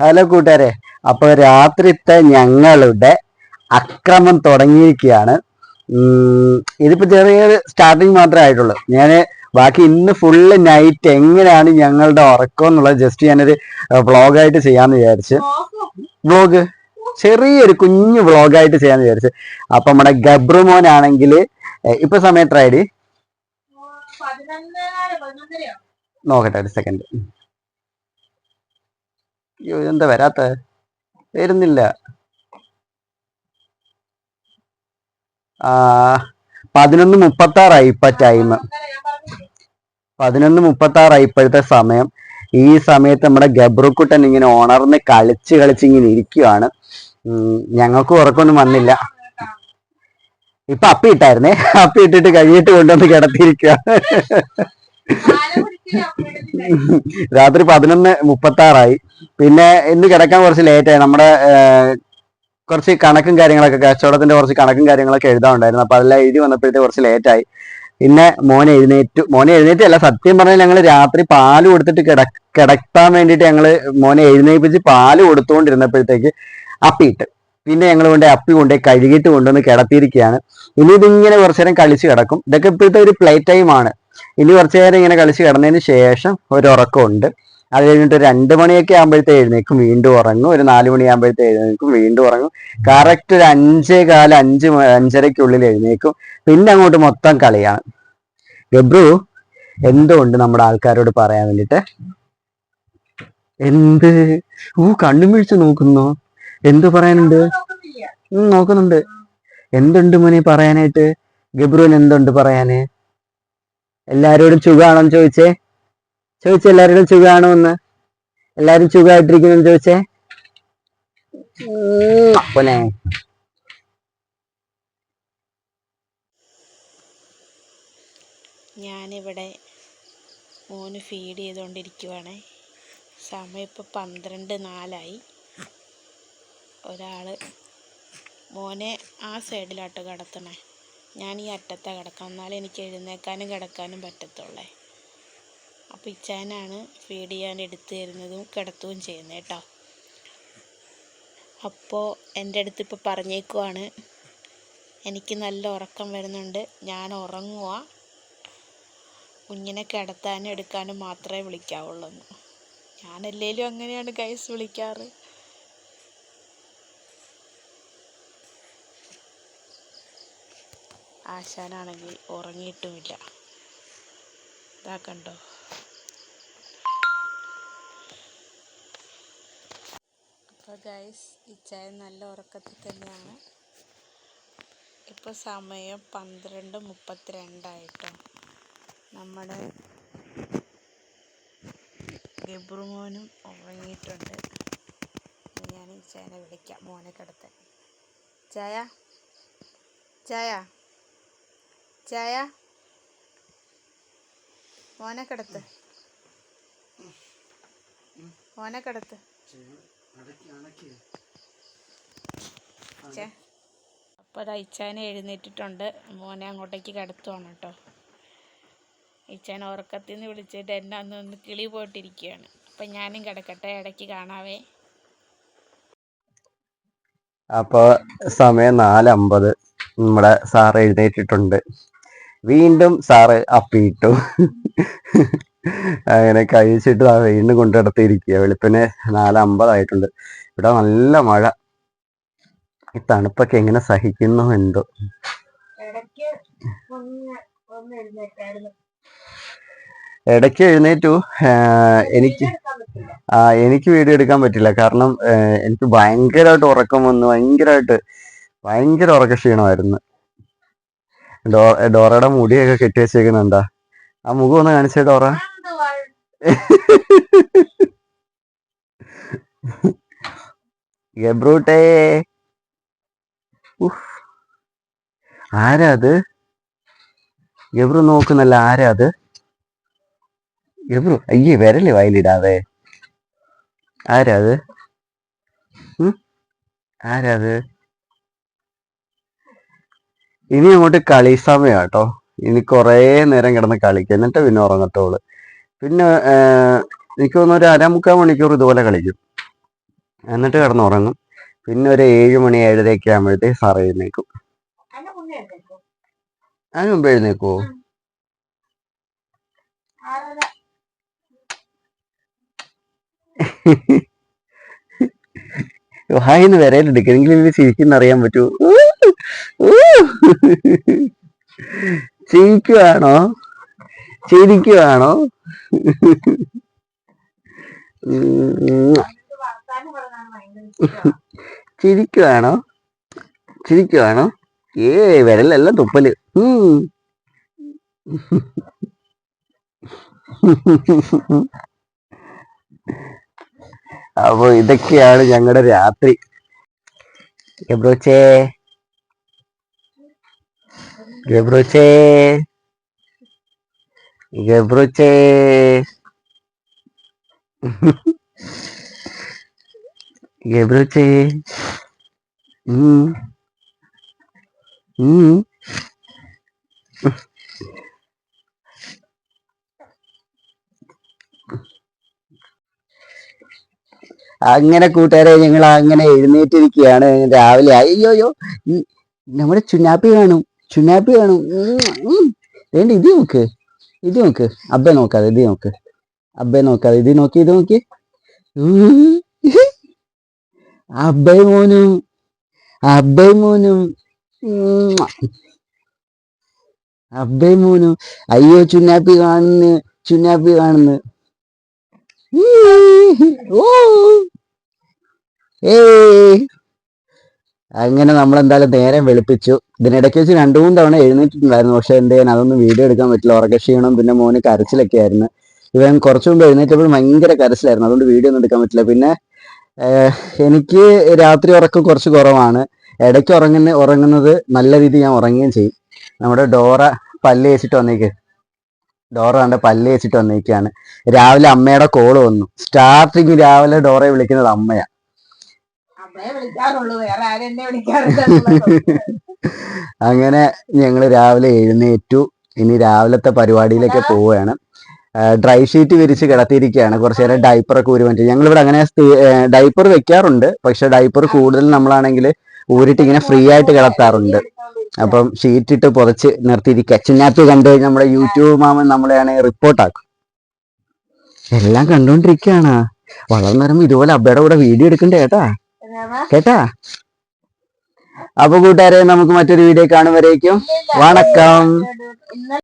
Hello കൂട്ടുകാരെ. അപ്പോൾ രാത്രിത്തെ ഞങ്ങളുടെ അക്രമം തുടങ്ങിയിരിക്കുകയാണ്. ഇതിപ്പോൾ ഇതിപ്പോ ചെറിയൊരു സ്റ്റാർട്ടിങ് മാത്രമേ ആയിട്ടുള്ളൂ. ഞാൻ ബാക്കി ഇന്ന് ഫുള്ള് നൈറ്റ് എങ്ങനെയാണ് ഞങ്ങളുടെ ഉറക്കം എന്നുള്ളത് ജസ്റ്റ് ഞാനൊരു വ്ളോഗായിട്ട് ചെയ്യാന്ന് വിചാരിച്ച്. വ്ളോഗ് ചെറിയൊരു കുഞ്ഞു വ്ളോഗായിട്ട് ചെയ്യാന്ന് വിചാരിച്ച്. അപ്പൊ നമ്മുടെ ഗബ്രു ഇപ്പം ഇപ്പൊ സമയം എത്ര ആയി നോക്കട്ടെ ഒരു സെക്കൻഡ് അയ്യോ ഇതെന്താ വരാത്ത? വരുന്നില്ല. ആ പതിനൊന്ന് മുപ്പത്തി ആറായി ഇപ്പൊ ടൈം പതിനൊന്ന് മുപ്പത്തി ആറായി ഇപ്പോഴത്തെ സമയം. ഈ സമയത്ത് നമ്മുടെ ഗബ്രുക്കുട്ടൻ ഇങ്ങനെ ഉണർന്ന് കളിച്ച് കളിച്ച് ഇങ്ങനെ ഇരിക്കുവാണ്. ഞങ്ങൾക്ക് ഉറക്കൊന്നും വന്നില്ല. ഇപ്പൊ അപ്പി ഇട്ടായിരുന്നേ. അപ്പി ഇട്ടിട്ട് കഴിയിട്ട് കൊണ്ടുവന്ന് കിടത്തിയിരിക്കുക രാത്രി പതിനൊന്ന് മുപ്പത്തി ആറായി പിന്നെ ഇന്ന് കിടക്കാൻ കുറച്ച് ലേറ്റ് ആയി. നമ്മുടെ കുറച്ച് കണക്കും കാര്യങ്ങളൊക്കെ കച്ചവടത്തിന്റെ കുറച്ച് കണക്കും കാര്യങ്ങളൊക്കെ എഴുതാനുണ്ടായിരുന്നു. അപ്പൊ അതെല്ലാം എഴുതി വന്നപ്പോഴത്തെ കുറച്ച് ലേറ്റ് ആയി. പിന്നെ മോനെ എഴുന്നേറ്റു. മോനെ എഴുന്നേറ്റല്ല സത്യം പറഞ്ഞാൽ ഞങ്ങൾ രാത്രി പാൽ കൊടുത്തിട്ട് കിട കിടത്താൻ വേണ്ടിയിട്ട് ഞങ്ങൾ മോനെ എഴുന്നേൽപ്പിച്ച് പാൽ കൊടുത്തുകൊണ്ടിരുന്നപ്പോഴത്തേക്ക് അപ്പിയിട്ട് പിന്നെ ഞങ്ങൾ കൊണ്ട് അപ്പി കൊണ്ടുപോയി കഴുകിയിട്ട് കൊണ്ടുവന്ന് കിടത്തിയിരിക്കുകയാണ്. ഇനി ഇതിങ്ങനെ കുറച്ചു നേരം കളിച്ച് കിടക്കും. ഇതൊക്കെ ഇപ്പോഴത്തെ ഒരു പ്ലേ ടൈം ആണ്. ഇനി കുറച്ചു നേരം ഇങ്ങനെ കളിച്ച് കിടന്നതിന് ശേഷം ഒരു ഉറക്കമുണ്ട്. അത് കഴിഞ്ഞിട്ട് രണ്ട് മണിയൊക്കെ ആകുമ്പോഴത്തെ എഴുന്നേക്കും വീണ്ടും ഉറങ്ങും. ഒരു നാല് മണിയാകുമ്പോഴത്തെ എഴുന്നേക്കും വീണ്ടും ഉറങ്ങും. കറക്റ്റ് ഒരു അഞ്ചേ കാല അഞ്ച് അഞ്ചരക്കുള്ളിൽ എഴുന്നേക്കും പിന്നെ അങ്ങോട്ട് മൊത്തം കളിയാണ്. ഗബ്രു എന്തുകൊണ്ട് നമ്മുടെ ആൾക്കാരോട് പറയാൻ വേണ്ടിട്ട് എന്ത്? ഊ കണ്ണും വീഴ്ച നോക്കുന്നു. എന്ത് പറയാനുണ്ട്? നോക്കുന്നുണ്ട്. എന്തുണ്ട് മോനെ പറയാനായിട്ട്? ഗബ്രുവിന് എന്തുണ്ട് പറയാന്? എല്ലാരോടും സുഖാണോന്ന് ചോദിച്ചേ? ചോദിച്ചേ എല്ലാരോടും സുഖാണോ എന്ന് എല്ലാരും സുഖമായിട്ടിരിക്കുന്നു ചോദിച്ചേ? അപ്പനെ. ഞാനിവിടെ മോന് ഫീഡ് ചെയ്തുകൊണ്ടിരിക്കുവാണ് സമയം ഇപ്പോൾ പന്ത്രണ്ട് നാലായി. ഒരാൾ മോനെ ആ സൈഡിലാട്ടോ കിടത്തണേ. ഞാൻ ഈ അറ്റത്താണ് കിടക്കാം എന്നാലേ എനിക്ക് എഴുന്നേക്കാനും കിടക്കാനും പറ്റത്തുള്ളേ. അപ്പോൾ ഇച്ചാനാണ് ഫീഡ് ചെയ്യാൻ എടുത്തു തരുന്നതും കിടത്തുകയും ചെയ്യുന്നത് കേട്ടോ. അപ്പോൾ എന്റെ അടുത്ത് ഇപ്പോൾ പറഞ്ഞേക്കുവാണ്. എനിക്ക് നല്ല ഉറക്കം വരുന്നുണ്ട്. ഞാൻ ഉറങ്ങുക കുഞ്ഞിനെ കിടത്താനും എടുക്കാനും മാത്രമേ വിളിക്കാവുള്ളൂ. ഞാനല്ലേലും അങ്ങനെയാണ് ഗൈസ് വിളിക്കാറ്. ആശാനാണെങ്കിൽ ഉറങ്ങിയിട്ടുമില്ല. ഇതാ കണ്ടോ? അപ്പോൾ ഗൈസ് ഇച്ചായ നല്ല ഉറക്കത്തിൽ തന്നെയാണ്. ഇപ്പോൾ സമയം പന്ത്രണ്ട് മുപ്പത്തിരണ്ടായിട്ടോ. നമ്മുടെ ഗബ്രുമോനും ഉറങ്ങിയിട്ടുണ്ട്. ഞാൻ ഈ ചായനെ വിളിക്കാം. മോനെ കിടത്താൻ ചായ? ചായ? ചായ? മോനെ കിടത്ത്. മോനെ കിടത്ത്. അപ്പോൾ അത് എഴുന്നേറ്റിട്ടുണ്ട്. മോനെ അങ്ങോട്ടേക്ക് കിടത്തുവാണ് കേട്ടോ. ഇച്ചാൻ ഉറക്കത്തിൽ നിന്ന് വിളിച്ചിട്ട് എന്നെ അന്ന് ഒന്ന് കിളി പോയിട്ടിരിക്കുകയാണ്. അപ്പം ഞാനും കിടക്കട്ടെ ഇടയ്ക്ക് കാണാവേ. അപ്പൊ സമയം നാലമ്പത്. നമ്മുടെ സാറ് എഴുന്നേറ്റിട്ടുണ്ട്. വീണ്ടും സാറ് അപ്പിയിട്ടു. അങ്ങനെ കഴിച്ചിട്ട് ആ വീണ്ടും കൊണ്ടിടത്തിരിക്കുക വെളുപ്പിന് നാലമ്പതായിട്ടുണ്ട്. ഇവിടെ നല്ല മഴ. ഈ തണുപ്പൊക്കെ എങ്ങനെ സഹിക്കുന്നു എന്തോ. ഇടയ്ക്ക് എഴുന്നേറ്റു. എനിക്ക് ആ എനിക്ക് വീഡിയോ എടുക്കാൻ പറ്റില്ല. കാരണം എനിക്ക് ഭയങ്കരമായിട്ട് ഉറക്കം വന്നു. ഭയങ്കരമായിട്ട് ഭയങ്കര ഉറക്ക ക്ഷീണമായിരുന്നു. ഡോറയുടെ മുടിയൊക്കെ കെട്ടി വെച്ചേക്കുന്നുണ്ടാ ആ മുഖം ഒന്ന് കാണിച്ചേ ഡോറ. ഗബ്രൂട്ടേ. ആരാ അത്? ഗബ്രു നോക്കുന്നല്ല ആരാ അത്? ഗബ്രു അയ്യേ വരല്ലേ വയലിടാതെ ആരാ അത്? ആരാ അത്? ഇനി അങ്ങോട്ട് കളി സമയം കേട്ടോ ഇനി കുറേ നേരം കിടന്ന് കളിക്കും. എന്നിട്ട് പിന്നെ ഉറങ്ങത്തോൾ പിന്നെ എനിക്ക് തോന്നുന്നു ഒരു അരമുക്കാൽ മണിക്കൂർ ഇതുപോലെ കളിക്കും. എന്നിട്ട് കിടന്ന് ഉറങ്ങും പിന്നെ ഒരു ഏഴ് മണി ഏഴരയൊക്കെ ആകുമ്പോഴത്തേക്ക് സാറ് എഴുന്നേക്കും. അതിന് മുമ്പ് എഴുന്നേക്കുവോ ആറര. വായിന്ന് വരയിലെടുക്കെങ്കിലും ഇത് ശരിക്കും അറിയാൻ പറ്റൂ. ചിരിക്കുവാണോ? ചിരിക്കുവാണോ. ചിരിക്കുവാണോ? ചിരിക്കുവാണോ? ഏ വിരലല്ല തുപ്പൽ. അപ്പൊ ഇതൊക്കെയാണ് ഞങ്ങളുടെ രാത്രി. ഗബ്രോച്ചേ ഗബ്രോച്ചേ Mm. Mm. അങ്ങനെ കൂട്ടുകാരെ ഞങ്ങൾ അങ്ങനെ എഴുന്നേറ്റിരിക്കുകയാണ്. രാവിലെ അയ്യോ അയ്യോ നമ്മുടെ ചുനാപ്പി കാണും. ചുനാപ്പി ഉം. വേണ്ട ഇത് നോക്ക്. ഇത് നോക്ക്. അബ്ബെ നോക്കാതെ ഇത് നോക്ക്. അബ്ബെ നോക്കാതെ ഇത് നോക്കി ഇത് നോക്കി. ഉം. മോനും. അബ്ബെ മോനും. ഉം. മോനും. അയ്യോ ചുനാപ്പി കാണുന്നു. ചുനാപ്പി കാണുന്നു. ഓ. ഏയ്. അങ്ങനെ നമ്മൾ എന്തായാലും നേരം വെളുപ്പിച്ചു. ഇതിനിടയ്ക്ക് വെച്ച് രണ്ടു മൂന്ന് തവണ എഴുന്നേറ്റിട്ടുണ്ടായിരുന്നു. പക്ഷെ എന്ത് ചെയ്യാൻ? അതൊന്നും വീഡിയോ എടുക്കാൻ പറ്റില്ല. ഉറക്ക ക്ഷീണം പിന്നെ മോന് കരച്ചിലൊക്കെ ആയിരുന്നു. ഇവൻ കുറച്ചു മുമ്പ് എഴുന്നേറ്റപ്പോൾ ഭയങ്കര കരച്ചിലായിരുന്നു. അതുകൊണ്ട് വീഡിയോ ഒന്നും എടുക്കാൻ പറ്റില്ല. പിന്നെ എനിക്ക് രാത്രി ഉറക്കം കുറച്ച് കുറവാണ്. ഇടയ്ക്ക് ഉറങ്ങുന്ന ഉറങ്ങുന്നത് നല്ല രീതിയിൽ ഞാൻ ഉറങ്ങുകയും ചെയ്യും. നമ്മുടെ ഡോറ പല്ല് വെച്ചിട്ട് വന്നേക്ക്. ഡോറ കണ്ട പല്ല് വെച്ചിട്ട് വന്നേക്കാണ്. രാവിലെ അമ്മയുടെ കോൾ വന്നു. സ്റ്റാർട്ടിങ് രാവിലെ ഡോറയെ വിളിക്കുന്നത് അമ്മയാ. അമ്മയെ വിളിക്കാറുള്ളൂ വേറെ ആരും എന്നെ വിളിക്കാറില്ല അങ്ങനെ ഞങ്ങൾ രാവിലെ എഴുന്നേറ്റു. ഇനി രാവിലത്തെ പരിപാടിയിലേക്ക് പോവുകയാണ്. ഡ്രൈ ഷീറ്റ് വിരിച്ച് കിടത്തിയിരിക്കുകയാണ്. കുറച്ച് നേരം ഡൈപ്പറൊക്കെ ഊരി പറ്റും ഞങ്ങളിവിടെ അങ്ങനെ ഡൈപ്പർ വെക്കാറുണ്ട്. പക്ഷെ ഡൈപ്പർ കൂടുതൽ നമ്മളാണെങ്കിൽ ഊരിട്ട് ഇങ്ങനെ ഫ്രീ ആയിട്ട് കിടത്താറുണ്ട്. അപ്പം ഷീറ്റ് ഇട്ട് പുതച്ച് നിർത്തിയിരിക്കുക. ചിന്നാപ്പി കണ്ടു കഴിഞ്ഞാൽ നമ്മുടെ യൂട്യൂബ് മാമൻ നമ്മളെയാണ് റിപ്പോർട്ടാക്കും. എല്ലാം കണ്ടോണ്ടിരിക്കുകയാണ്. വളർന്നു വരുമ്പോൾ ഇതുപോലെ അബ്ബയുടെ കൂടെ വീഡിയോ എടുക്കണ്ടേ കേട്ടാ കേട്ടാ? അപ്പൊ കൂട്ടുകാരെ നമുക്ക് മറ്റൊരു വീഡിയോ കാണുമ്പോഴേക്കും വണക്കം.